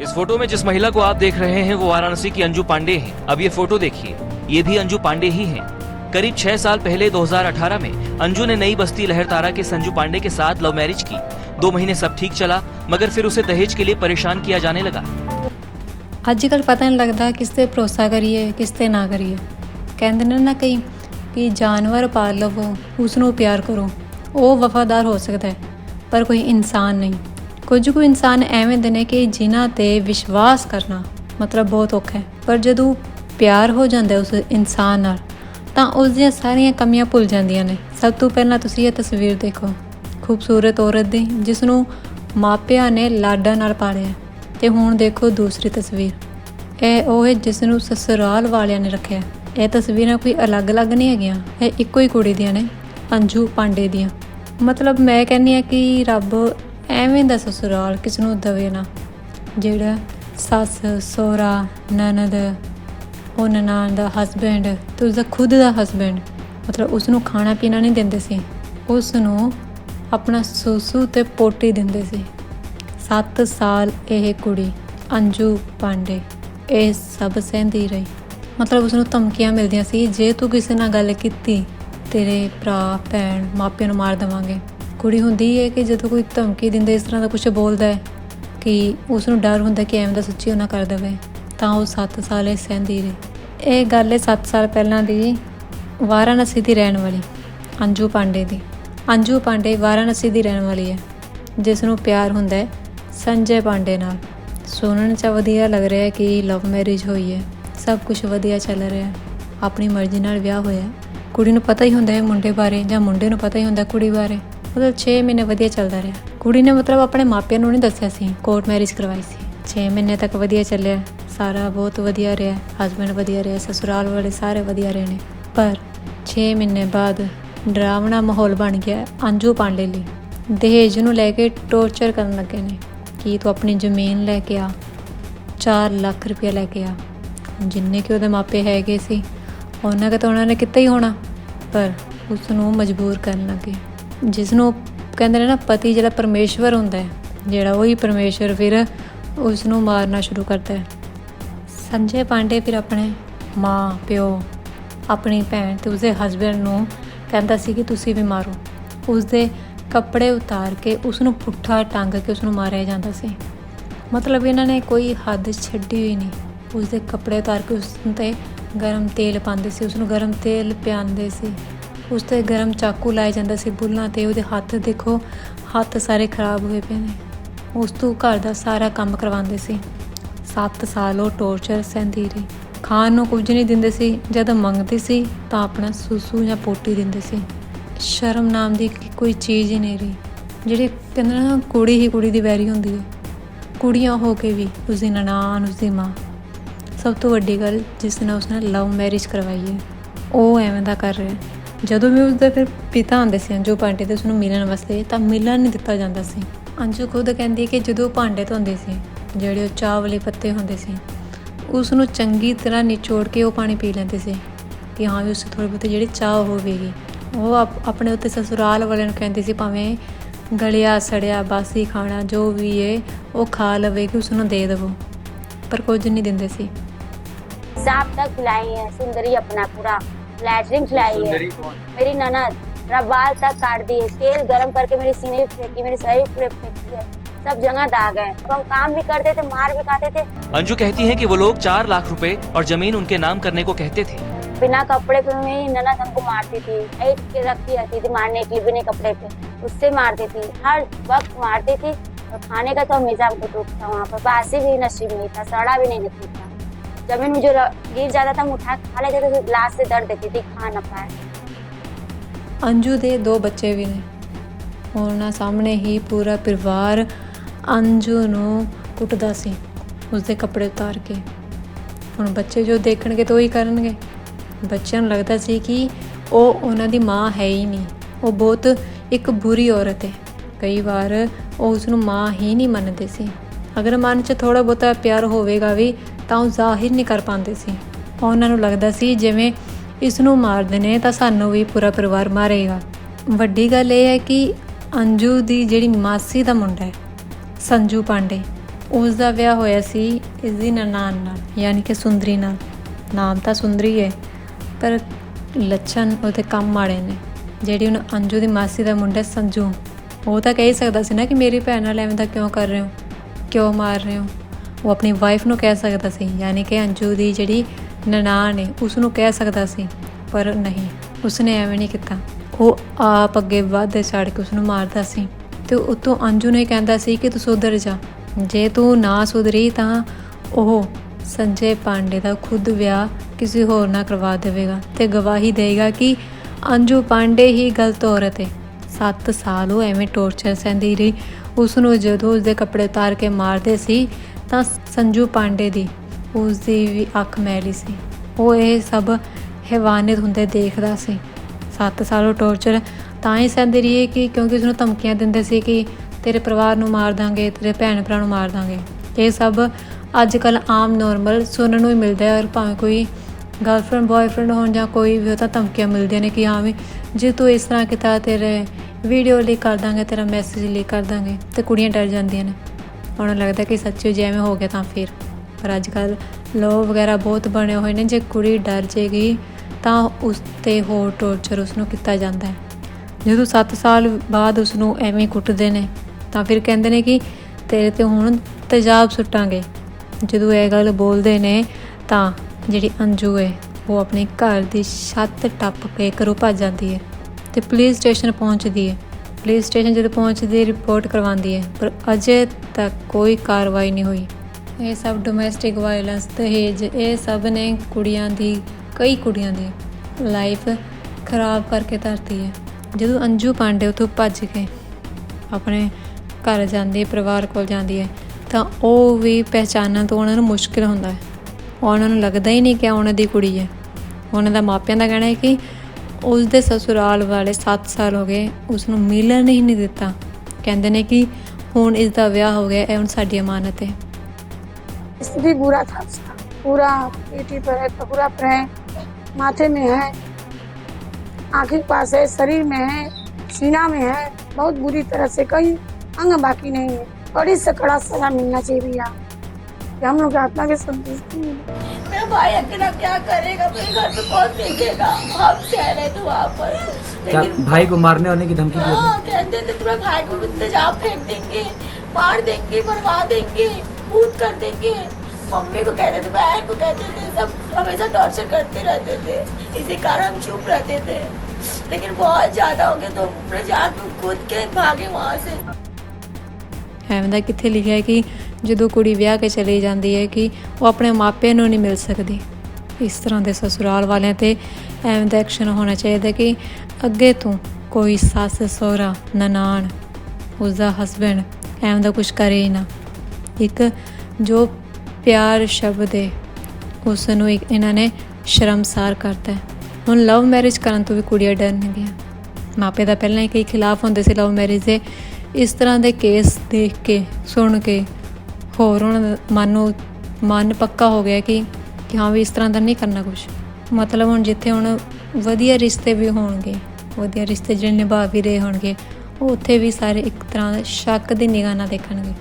इस फ़ोटो में जिस महिला को आप देख रहे हैं, वो वाराणसी की अंजू पांडे हैं। अब ये फ़ोटो देखिए। ये भी अंजू पांडे ही हैं। करीब छह साल पहले 2018 में अंजू ने नई बस्ती लहरतारा के संजू पांडे के साथ लव मैरिज की। दो महीने सब ठीक चला, मगर फिर उसे दहेज के लिए परेशान किया जाने लगा। आजकल पता नहीं लगता किसते भरोसा करिए किसते ना करिए। कहते ने ना कहीं कि जानवर पाल लवो उसनों प्यार करो। वो वफादार हो सकता है, पर कोई इंसान नहीं। ਕੁਝ ਕੁ ਇਨਸਾਨ ਐਵੇਂ ਦੇ ਨੇ ਕਿ ਜਿਨ੍ਹਾਂ ਤੇ ਵਿਸ਼ਵਾਸ ਕਰਨਾ ਮਤਲਬ ਬਹੁਤ ਔਖਾ ਹੈ। ਪਰ ਜਦੋਂ ਪਿਆਰ ਹੋ ਜਾਂਦਾ ਉਸ ਇਨਸਾਨ ਨਾਲ, ਤਾਂ ਉਸ ਦੀਆਂ ਸਾਰੀਆਂ ਕਮੀਆਂ ਭੁੱਲ ਜਾਂਦੀਆਂ ਨੇ। ਸਭ ਤੋਂ ਪਹਿਲਾਂ ਤੁਸੀਂ ਇਹ ਤਸਵੀਰ ਦੇਖੋ। ਖੂਬਸੂਰਤ ਔਰਤ ਦੀ, ਜਿਸ ਨੂੰ ਮਾਪਿਆਂ ਨੇ ਲਾਡਾਂ ਨਾਲ ਪਾਲਿਆ। ਤੇ ਹੁਣ ਦੇਖੋ ਦੂਸਰੀ ਤਸਵੀਰ। ਇਹ ਉਹ ਹੈ ਜਿਸ ਨੂੰ ਸਸੁਰਾਲ ਵਾਲਿਆਂ ਨੇ ਰੱਖਿਆ। ਇਹ ਤਸਵੀਰਾਂ ਕੋਈ ਅਲੱਗ-ਅਲੱਗ ਨਹੀਂ ਹੈਗੀਆਂ। ਇਹ ਇੱਕੋ ਹੀ ਕੁੜੀ ਦੀਆਂ ਨੇ, ਅੰਜੂ ਪਾਂਡੇ ਦੀਆਂ। ਮਤਲਬ ਮੈਂ ਕਹਿੰਨੀ ਆ ਕਿ ਰੱਬ ਐਵੇਂ ਦਾ ਸਸੁਰਾਲ ਕਿਸ ਨੂੰ ਦਵੇ ਨਾ, ਜਿਹੜਾ ਸੱਸ, ਸੋਹਰਾ, ਨਨਦ, ਉਹ ਨਨਾਣ ਦਾ ਹਸਬੈਂਡ ਤੇ ਉਸਦਾ ਖੁਦ ਦਾ ਹਸਬੈਂਡ ਮਤਲਬ ਉਸ ਨੂੰ ਖਾਣਾ ਪੀਣਾ ਨਹੀਂ ਦਿੰਦੇ ਸੀ। ਉਸ ਨੂੰ ਆਪਣਾ ਸੂਸੂ ਤੇ ਪੋਟੀ ਦਿੰਦੇ ਸੀ। 7 ਸਾਲ ਇਹ ਕੁੜੀ ਅੰਜੂ ਪਾਂਡੇ, ਇਹ ਸਭ ਸਹਿੰਦੀ ਰਹੀ। ਮਤਲਬ ਉਸ ਨੂੰ ਧਮਕੀਆਂ ਮਿਲਦੀਆਂ ਸੀ, ਜੇ ਤੂੰ ਕਿਸੇ ਨਾਲ ਗੱਲ ਕੀਤੀ, ਤੇਰੇ ਭਰਾ, ਭੈਣ, ਮਾਪਿਆਂ ਨੂੰ ਮਾਰ ਦੇਵਾਂਗੇ। ਕੁੜੀ ਹੁੰਦੀ ਹੈ ਕਿ ਜਦੋਂ ਕੋਈ ਧਮਕੀ ਦਿੰਦਾ, ਇਸ ਤਰ੍ਹਾਂ ਦਾ ਕੁਝ ਬੋਲਦਾ ਹੈ ਕਿ ਉਸ ਨੂੰ ਡਰ ਹੁੰਦਾ ਕਿ ਐਵੇਂ ਦਾ ਸੱਚੀ ਉਹਨਾਂ ਕਰ ਦੇਵੇ, ਤਾਂ ਉਹ 7 ਸਾਲ ਇਹ ਸਹਿੰਦੀ ਰਹੀ। ਇਹ ਗੱਲ ਹੈ 7 ਸਾਲ ਪਹਿਲਾਂ ਦੀ ਵਾਰਾਣਸੀ ਦੀ ਰਹਿਣ ਵਾਲੀ, ਅੰਜੂ ਪਾਂਡੇ ਦੀ। ਅੰਜੂ ਪਾਂਡੇ ਵਾਰਾਣਸੀ ਦੀ ਰਹਿਣ ਵਾਲੀ ਹੈ ਜਿਸ ਨੂੰ ਪਿਆਰ ਹੁੰਦਾ ਹੈ ਸੰਜੇ ਪਾਂਡੇ ਨਾਲ। ਸੁਣਨ 'ਚ ਵਧੀਆ ਲੱਗ ਰਿਹਾ ਹੈ ਕਿ ਲਵ ਮੈਰਿਜ ਹੋਈ ਹੈ ਸਭ ਕੁਝ ਵਧੀਆ ਚੱਲ ਰਿਹਾ ਹੈ ਆਪਣੀ ਮਰਜ਼ੀ ਨਾਲ ਵਿਆਹ ਹੋਇਆ। ਕੁੜੀ ਨੂੰ ਪਤਾ ਹੀ ਹੁੰਦਾ ਹੈ ਮੁੰਡੇ ਬਾਰੇ ਜਾਂ ਮੁੰਡੇ ਨੂੰ ਪਤਾ ਹੀ ਹੁੰਦਾ ਕੁੜੀ ਬਾਰੇ। ਮਤਲਬ 6 ਮਹੀਨੇ ਵਧੀਆ ਚੱਲਦਾ ਰਿਹਾ। ਕੁੜੀ ਨੇ ਮਤਲਬ ਆਪਣੇ ਮਾਪਿਆਂ ਨੂੰ ਨਹੀਂ ਦੱਸਿਆ ਸੀ ਕੋਰਟ ਮੈਰਿਜ ਕਰਵਾਈ ਸੀ। 6 ਮਹੀਨੇ ਤੱਕ ਵਧੀਆ ਚੱਲਿਆ, ਸਾਰਾ ਬਹੁਤ ਵਧੀਆ ਰਿਹਾ ਹਸਬੰਡ ਵਧੀਆ ਰਿਹਾ, ਸਸੁਰਾਲ ਵਾਲੇ ਸਾਰੇ ਵਧੀਆ ਰਹੇ ਨੇ। ਪਰ 6 ਮਹੀਨੇ ਬਾਅਦ ਡਰਾਵਣਾ ਮਾਹੌਲ ਬਣ ਗਿਆ ਅੰਜੂ ਪਾਂਡੇ ਲਈ। ਦਹੇਜ ਨੂੰ ਲੈ ਕੇ ਟੌਰਚਰ ਕਰਨ ਲੱਗੇ ਨੇ। ਕਿ ਤੂੰ ਆਪਣੀ ਜ਼ਮੀਨ ਲੈ ਕੇ ਆ 4 ਲੱਖ ਰੁਪਏ ਲੈ ਕੇ ਆ। ਜਿੰਨੇ ਕਿ ਉਹਦੇ ਮਾਪੇ ਹੈਗੇ ਸੀ, ਉਹਨਾਂ ਦਾ ਤਾਂ ਉਹਨਾਂ ਨੇ ਕਿਤੇ ਹੀ ਹੋਣਾ, ਪਰ ਉਸ ਨੂੰ ਮਜਬੂਰ ਕਰਨ ਲੱਗੇ। ਜਿਸ ਨੂੰ ਕਹਿੰਦੇ ਨੇ ਨਾ ਪਤੀ ਜਿਹੜਾ ਪਰਮੇਸ਼ਵਰ ਹੁੰਦਾ ਹੈ, ਜਿਹੜਾ ਉਹੀ ਪਰਮੇਸ਼ਵਰ ਫਿਰ ਉਸ ਨੂੰ ਮਾਰਨਾ ਸ਼ੁਰੂ ਕਰਦਾ ਹੈ। ਸੰਜੇ ਪਾਂਡੇ ਫਿਰ ਆਪਣੇ ਮਾਂ, ਪਿਓ, ਆਪਣੀ ਭੈਣ ਤੇ ਉਸਦੇ ਹਸਬੰਡ ਨੂੰ ਕਹਿੰਦਾ ਸੀ ਕਿ ਤੁਸੀਂ ਵੀ ਮਾਰੋ। ਉਸਦੇ ਕੱਪੜੇ ਉਤਾਰ ਕੇ ਉਸ ਨੂੰ ਪੁੱਠਾ ਟੰਗ ਕੇ ਉਸ ਨੂੰ ਮਾਰਿਆ ਜਾਂਦਾ ਸੀ। ਮਤਲਬ ਇਹਨਾਂ ਨੇ ਕੋਈ ਹੱਦ ਛੱਡੀ ਹੋਈ ਨਹੀਂ। ਉਸਦੇ ਕੱਪੜੇ ਉਤਾਰ ਕੇ ਉਸ ਤੇ ਗਰਮ ਤੇਲ ਪਾਉਂਦੇ ਸੀ ਉਸ ਨੂੰ ਗਰਮ ਤੇਲ ਪਿਆਉਂਦੇ ਸੀ। ਉਸ ਤੇ ਗਰਮ ਚਾਕੂ ਲਾਇਆ ਜਾਂਦਾ ਸੀ ਬੁੱਲਾਂ ਤੇ ਉਹਦੇ ਹੱਥ ਦੇਖੋ, ਹੱਥ ਸਾਰੇ ਖਰਾਬ ਹੋਏ ਪਏ ਨੇ। ਉਸ ਤੋਂ ਘਰ ਦਾ ਸਾਰਾ ਕੰਮ ਕਰਵਾਉਂਦੇ ਸੀ। 7 ਸਾਲ ਉਹ ਟੌਰਚਰ ਸਹਿੰਦੀ ਰਹੀ। ਖਾਣ ਨੂੰ ਕੁਝ ਨਹੀਂ ਦਿੰਦੇ ਸੀ, ਜਦ ਮੰਗਦੀ ਸੀ ਤਾਂ ਆਪਣਾ ਸੂਸੂ ਜਾਂ ਪੋਟੀ ਦਿੰਦੇ ਸੀ। ਸ਼ਰਮ ਨਾਮ ਦੀ ਕੋਈ ਚੀਜ਼ ਹੀ ਨਹੀਂ ਰਹੀ, ਜਿਹੜੀ ਕਹਿੰਦੇ ਨਾ, ਕੁੜੀ ਹੀ ਕੁੜੀ ਦੀ ਵੈਰੀ ਹੁੰਦੀ ਹੈ। ਕੁੜੀਆਂ ਹੋ ਕੇ ਵੀ ਉਸ ਦੀ ਨਨਾਣ ਉਸ ਦੀ ਮਾਂ। ਸਭ ਤੋਂ ਵੱਡੀ ਗੱਲ ਜਿਸ ਨਾਲ ਉਸਨੇ ਲਵ ਮੈਰਿਜ ਕਰਵਾਈ ਹੈ, ਉਹ ਐਵੇਂ ਦਾ ਕਰ ਰਿਹਾ ਜਦੋਂ ਵੀ ਉਸਦੇ ਫਿਰ ਪਿਤਾ ਆਉਂਦੇ ਸੀ ਅੰਜੂ ਪਾਂਡੇ ਤੇ ਉਸਨੂੰ ਮਿਲਣ ਵਾਸਤੇ, ਤਾਂ ਮਿਲਣ ਨਹੀਂ ਦਿੱਤਾ ਜਾਂਦਾ ਸੀ। ਅੰਜੂ ਖੁਦ ਕਹਿੰਦੀ ਹੈ ਕਿ ਜਦੋਂ ਭਾਂਡੇ ਧੋਂਦੇ ਸੀ, ਜਿਹੜੇ ਉਹ ਚਾਹ ਵਾਲੇ ਪੱਤੇ ਹੁੰਦੇ ਸੀ ਉਸ ਨੂੰ ਚੰਗੀ ਤਰ੍ਹਾਂ ਨਿਚੋੜ ਕੇ ਉਹ ਪਾਣੀ ਪੀ ਲੈਂਦੇ ਸੀ ਕਿ ਹਾਂ ਵੀ ਉਸ ਥੋੜੀ ਬਹੁਤੇ ਜਿਹੜੀ ਚਾਹ ਹੋਵੇਗੀ। ਉਹ ਆਪਣੇ ਉੱਤੇ ਸਸੁਰਾਲ ਵਾਲਿਆਂ ਨੂੰ ਕਹਿੰਦੇ ਸੀ ਭਾਵੇਂ ਗਲਿਆ, ਸੜਿਆ, ਬਾਸੀ ਖਾਣਾ, ਜੋ ਵੀ ਏ, ਉਹ ਖਾ ਲਵੇ ਕਿ ਉਸ ਨੂੰ ਦੇ ਦੇਵੋ, ਪਰ ਕੁਝ ਨਹੀਂ ਦਿੰਦੇ ਸੀ। ਸਾਬ ਤੱਕ ਲਾਏ ਹੈ ਸੁੰਦਰੀ ਆਪਣਾ ਪੂਰਾ लैटरिन खिलाई है। मेरी ननद मेरा बाल तक काट दिए तेल गरम करके मेरी सीने पे फेंकी मेरे शरीर पूरे फेंकी है। सब जगह दाग है। अब हम काम भी करते थे मार भी खाते थे। अंजू कहती है कि वो लोग चार लाख रुपए और ज़मीन उनके नाम करने को कहते थे। बिना कपड़े पे मेरी ननद हमको मारती थी। ऐठ के रखती रहती थी मारने के लिए बिना कपड़े पे। उससे मारती थी। हर वक्त मारती थी। और खाने का तो हमेशा हमको दुख था वहाँ पर। बासी भी नसीब नहीं था सड़ा भी नहीं नसीब था। जमीन में जो र- गिर जाता था हम उठा के खा लेते थे तो लाश से दर्द देती थी खा ना पाए ਅੰਜੂ ਦੇ ਦੋ ਬੱਚੇ ਵੀ ਨੇ ਉਹਨਾਂ ਸਾਹਮਣੇ ਹੀ ਪੂਰਾ ਪਰਿਵਾਰ ਅੰਜੂ ਨੂੰ ਕੁੱਟਦਾ ਸੀ ਉਸਦੇ ਕੱਪੜੇ ਉਤਾਰ ਕੇ ਹੁਣ ਬੱਚੇ ਜੋ ਦੇਖਣਗੇ ਤਾਂ ਉਹੀ ਕਰਨਗੇ ਬੱਚਿਆਂ ਨੂੰ ਲੱਗਦਾ ਸੀ ਕਿ ਉਹ ਉਹਨਾਂ ਦੀ ਮਾਂ ਹੈ ਹੀ ਨਹੀਂ ਉਹ ਬਹੁਤ ਇੱਕ ਬੁਰੀ ਔਰਤ ਹੈ ਕਈ ਵਾਰ ਉਹ ਉਸ ਨੂੰ ਮਾਂ ਹੀ ਨਹੀਂ ਮੰਨਦੇ ਸੀ ਅਗਰ ਮਨ 'ਚ ਥੋੜਾ ਬਹੁਤਾ ਪਿਆਰ ਹੋਵੇਗਾ ਵੀ ਤਾਂ ਉਹ ਜ਼ਾਹਿਰ ਨਹੀਂ ਕਰ ਪਾਉਂਦੇ ਸੀ। ਉਹਨਾਂ ਨੂੰ ਲੱਗਦਾ ਸੀ ਜਿਵੇਂ ਇਸ ਨੂੰ ਮਾਰਦੇ ਨੇ ਤਾਂ ਸਾਨੂੰ ਵੀ ਪੂਰਾ ਪਰਿਵਾਰ ਮਾਰੇਗਾ। ਵੱਡੀ ਗੱਲ ਇਹ ਹੈ ਕਿ ਅੰਜੂ ਦੀ ਜਿਹੜੀ ਮਾਸੀ ਦਾ ਮੁੰਡਾ ਹੈ, ਸੰਜੂ ਪਾਂਡੇ ਉਸ ਦਾ ਵਿਆਹ ਹੋਇਆ ਸੀ ਇਸ ਦੀ ਨਨਾਣ ਨਾਲ, ਯਾਨੀ ਕਿ ਸੁੰਦਰੀ ਨਾਲ। ਨਾਮ ਤਾਂ ਸੁੰਦਰੀ ਹੈ, ਪਰ ਲੱਛਣ ਉਹਦੇ ਕੰਮ ਮਾੜੇ ਨੇ। ਜਿਹੜੀ ਹੁਣ ਅੰਜੂ ਦੀ ਮਾਸੀ ਦਾ ਮੁੰਡਾ ਸੰਜੂ, ਉਹ ਤਾਂ ਕਹਿ ਸਕਦਾ ਸੀ ਨਾ ਕਿ ਮੇਰੀ ਭੈਣ ਨਾਲ ਐਵੇਂ ਦਾ ਕਿਉਂ ਕਰ ਰਹੇ ਹੋ? ਕਿਉਂ ਮਾਰ ਰਹੇ ਹੋ? ਉਹ ਆਪਣੀ ਵਾਈਫ ਨੂੰ ਕਹਿ ਸਕਦਾ ਸੀ, ਯਾਨੀ ਕਿ ਅੰਜੂ ਦੀ ਜਿਹੜੀ ਨਨਾਣ ਹੈ ਉਸ ਨੂੰ ਕਹਿ ਸਕਦਾ ਸੀ, ਪਰ ਨਹੀਂ, ਉਸਨੇ ਐਵੇਂ ਨਹੀਂ ਕੀਤਾ। ਉਹ ਆਪ ਅੱਗੇ ਵੱਧ ਚੜ ਕੇ ਉਸ ਨੂੰ ਮਾਰਦਾ ਸੀ ਤੇ ਉਤੋਂ ਅੰਜੂ ਨੇ ਕਹਿੰਦਾ ਸੀ ਕਿ ਤੂੰ ਸੁਧਰ ਜਾ। ਜੇ ਤੂੰ ਨਾ ਸੁਧਰੀ ਤਾਂ ਉਹ ਸੰਜੇ ਪਾਂਡੇ ਦਾ ਖੁਦ ਵਿਆਹ ਕਿਸੇ ਹੋਰ ਨਾਲ ਕਰਵਾ ਦੇਵੇਗਾ ਤੇ ਗਵਾਹੀ ਦੇਗਾ ਕਿ ਅੰਜੂ ਪਾਂਡੇ ਹੀ ਗਲਤ ਔਰਤ ਹੈ 7 ਸਾਲ ਉਹ ਐਵੇਂ ਟੌਰਚਰ ਸਹਿੰਦੀ ਰਹੀ। ਉਸ ਨੂੰ ਜਦੋਂ ਉਸਦੇ ਕੱਪੜੇ ਉਤਾਰ ਕੇ ਮਾਰਦੇ ਸੀ ਤਾਂ ਸੰਜੂ ਪਾਂਡੇ ਦੀ ਉਸ ਦੀ ਵੀ ਅੱਖ ਮੈਲੀ ਸੀ। ਉਹ ਇਹ ਸਭ ਹੈਵਾਨਿਤ ਹੁੰਦੇ ਦੇਖਦਾ ਸੀ। 7 ਸਾਲ ਉਹ ਟੌਰਚਰ ਤਾਂ ਹੀ ਸਹਿੰਦੇ ਰਹੀਏ ਕਿ ਕਿਉਂਕਿ ਉਸ ਨੂੰ ਧਮਕੀਆਂ ਦਿੰਦੇ ਸੀ ਕਿ ਤੇਰੇ ਪਰਿਵਾਰ ਨੂੰ ਮਾਰ ਦਾਂਗੇ, ਤੇਰੇ ਭੈਣ ਭਰਾ ਨੂੰ ਮਾਰ ਦਾਂਗੇ। ਇਹ ਸਭ ਅੱਜ ਕੱਲ ਆਮ ਨਾਰਮਲ ਸੁਣਨ ਨੂੰ ਹੀ ਮਿਲਦਾ ਹੈ ਔਰ ਭਾਵੇਂ ਕੋਈ ਗਰਲਫ੍ਰੈਂਡ ਬॉयਫ੍ਰੈਂਡ ਹੋਣ ਜਾਂ ਕੋਈ ਵੀ ਉਹ ਤਾਂ ਧਮਕੀਆਂ ਮਿਲਦੀਆਂ ਨੇ ਕਿ ਹਾਂ ਵੀ ਜੇ ਤੂੰ ਇਸ ਤਰ੍ਹਾਂ ਕੀਤਾ ਤੇਰੇ ਵੀਡੀਓ ਲੀਕ ਕਰ ਦਾਂਗੇ, ਤੇਰਾ ਮੈਸੇਜ ਲੀਕ ਕਰ ਦਾਂਗੇ ਤੇ ਕੁੜੀਆਂ ਡਰ ਜਾਂਦੀਆਂ ਨੇ। ਉਹਨਾਂ ਨੂੰ ਲੱਗਦਾ ਕਿ ਸੱਚੀ ਜਿਵੇਂ ਹੋ ਗਿਆ ਤਾਂ ਫਿਰ। ਪਰ ਅੱਜ ਕੱਲ ਲੋ ਵਗੈਰਾ ਬਹੁਤ ਬਣੇ ਹੋਏ ਨੇ, ਜੇ ਕੁੜੀ ਡਰ ਜੇਗੀ ਤਾਂ ਉਸ ਤੇ ਹੋਰ ਟੌਰਚਰ ਉਸ ਨੂੰ ਕੀਤਾ ਜਾਂਦਾ ਹੈ। ਜਦੋਂ 7 ਸਾਲ ਬਾਅਦ ਉਸ ਨੂੰ ਐਵੇਂ ਕੁੱਟਦੇ ਨੇ, ਤਾਂ ਫਿਰ ਕਹਿੰਦੇ ਨੇ ਕਿ ਤੇਰੇ ਤੇ ਹੁਣ ਤੇਜ਼ਾਬ ਸੁੱਟਾਂਗੇ। ਜਦੋਂ ਇਹ ਗੱਲ ਬੋਲਦੇ ਨੇ, ਤਾਂ ਜਿਹੜੀ ਅੰਜੂ ਹੈ, ਉਹ ਆਪਣੇ ਘਰ ਦੀ ਛੱਤ ਟੱਪ ਕੇ ਘਰੋਂ ਭੱਜ ਜਾਂਦੀ ਹੈ ਤੇ ਪੁਲਿਸ ਸਟੇਸ਼ਨ ਪਹੁੰਚਦੀ ਹੈ। ਪੁਲਿਸ ਸਟੇਸ਼ਨ ਜਦੋਂ ਪਹੁੰਚਦੀ, ਰਿਪੋਰਟ ਕਰਵਾਉਂਦੀ ਹੈ, ਪਰ ਅਜੇ ਤੱਕ ਕੋਈ ਕਾਰਵਾਈ ਨਹੀਂ ਹੋਈ। ਇਹ ਸਭ ਡੋਮੈਸਟਿਕ ਵਾਇਲੈਂਸ ਦਹੇਜ, ਇਹ ਸਭ ਨੇ ਕੁੜੀਆਂ ਦੀ, ਕਈ ਕੁੜੀਆਂ ਦੀ ਲਾਈਫ ਖਰਾਬ ਕਰਕੇ ਧਰਤੀ ਹੈ। ਜਦੋਂ ਅੰਜੂ ਪਾਂਡੇ ਉਥੋਂ ਭੱਜ ਕੇ ਆਪਣੇ ਘਰ ਜਾਂਦੀ ਹੈ ਪਰਿਵਾਰ ਕੋਲ ਜਾਂਦੀ ਹੈ, ਤਾਂ ਉਹ ਵੀ ਪਹਿਚਾਨਣ ਤੋਂ ਉਹਨਾਂ ਨੂੰ ਮੁਸ਼ਕਿਲ ਹੁੰਦਾ ਹੈ। ਉਹਨਾਂ ਨੂੰ ਲੱਗਦਾ ਹੀ ਨਹੀਂ ਕਿ ਉਹਨਾਂ ਦੀ ਕੁੜੀ ਹੈ। ਉਹਨਾਂ ਦਾ ਮਾਪਿਆਂ ਦਾ ਕਹਿਣਾ ਹੈ ਕਿ ਉਸ ਦੇ ਸਸੁਰਾਲ ਵਾਲੇ 7 ਸਾਲ ਹੋ ਗਏ ਉਸ ਨੂੰ ਮਿਲਣ ਹੀ ਨਹੀਂ ਦਿੱਤਾ ਕਹਿੰਦੇ ਨੇ ਕਿ ਹੁਣ ਇਸ ਦਾ ਵਿਆਹ ਹੋ ਗਿਆ ਇਹ ਹੁਣ ਸਾਡੀ ਅਮਾਨਤ ਹੈ स्थिति बुरा था उसका पूरा पेटी पर है पूरा पर है माथे में है आँख के पास है शरीर में है सीना में है बहुत बुरी तरह से कहीं अंग बाकी नहीं है कड़ी से कड़ा सजा मिलना चाहिए भैया कि हम लोग की आत्मा की संतुष्टि मिले मेरा भाई अकेला क्या करेगा? अपने घर पे कौन देखेगा? हम कह रहे थे वहाँ पर। क्या भाई को मारने होने की धमकी हाँ कहते थे तुम्हारे भाई को तेजाब फेंक देंगे मार देंगे मरवा देंगे भूत कर देंगे। मम्मी को कहते थे बहन को कहते थे सब हमेशा टॉर्चर करते रहते थे। इसी कारण हम चुप रहते थे। लेकिन बहुत ज़्यादा हो गया तो जान को कूद के भागे वहाँ से। ਐਵੇਂ ਦਾ ਕਿੱਥੇ ਲਿਖਿਆ ਹੈ ਕਿ ਜਦੋਂ ਕੁੜੀ ਵਿਆਹ ਕੇ ਚਲੀ ਜਾਂਦੀ ਹੈ ਕਿ ਉਹ ਆਪਣੇ ਮਾਪਿਆਂ ਨੂੰ ਨਹੀਂ ਮਿਲ ਸਕਦੀ। ਇਸ ਤਰ੍ਹਾਂ ਦੇ ਸਸੁਰਾਲ ਵਾਲਿਆਂ ਤੇ ਐਵੇਂ ਦਾ ਐਕਸ਼ਨ ਹੋਣਾ ਚਾਹੀਦਾ ਕਿ ਅੱਗੇ ਤੋਂ ਕੋਈ ਸੱਸ, ਸਹੁਰਾ, ਨਨਾਣ, ਉਸਦਾ ਹਸਬੈਂਡ ਐਵੇਂ ਦਾ ਕੁਝ ਕਰੇ ਹੀ ਨਾ। ਇੱਕ ਜੋ ਪਿਆਰ ਸ਼ਬਦ ਹੈ ਉਸ ਨੂੰ ਇੱਕ ਇਹਨਾਂ ਨੇ ਸ਼ਰਮਸਾਰ ਕਰਤਾ ਹੈ। ਹੁਣ ਲਵ ਮੈਰਿਜ ਕਰਨ ਤੋਂ ਵੀ ਕੁੜੀਆਂ ਡਰਨਗੀਆਂ। ਮਾਪੇ ਦਾ ਪਹਿਲਾਂ ਹੀ ਕਈ ਖਿਲਾਫ ਹੁੰਦੇ ਸੀ ਲਵ ਮੈਰਿਜ ਦੇ। ਇਸ ਤਰ੍ਹਾਂ ਦੇ ਕੇਸ ਦੇਖ ਕੇ, ਸੁਣ ਕੇ ਹੋਰ ਉਹਨਾਂ ਦਾ ਮਨ ਨੂੰ, ਮਨ ਪੱਕਾ ਹੋ ਗਿਆ ਕਿ ਕਿ ਹਾਂ ਵੀ ਇਸ ਤਰ੍ਹਾਂ ਦਾ ਨਹੀਂ ਕਰਨਾ ਕੁਝ ਮਤਲਬ ਹੁਣ ਜਿੱਥੇ ਹੁਣ ਵਧੀਆ ਰਿਸ਼ਤੇ ਵੀ ਹੋਣਗੇ, ਵਧੀਆ ਰਿਸ਼ਤੇ ਜਿਹੜੇ ਨਿਭਾ ਵੀ ਰਹੇ ਹੋਣਗੇ, ਉਹ ਉੱਥੇ ਵੀ ਸਾਰੇ ਇੱਕ ਤਰ੍ਹਾਂ ਸ਼ੱਕ ਦੀ ਨਿਗਾਹ ਨਾਲ ਦੇਖਣਗੇ।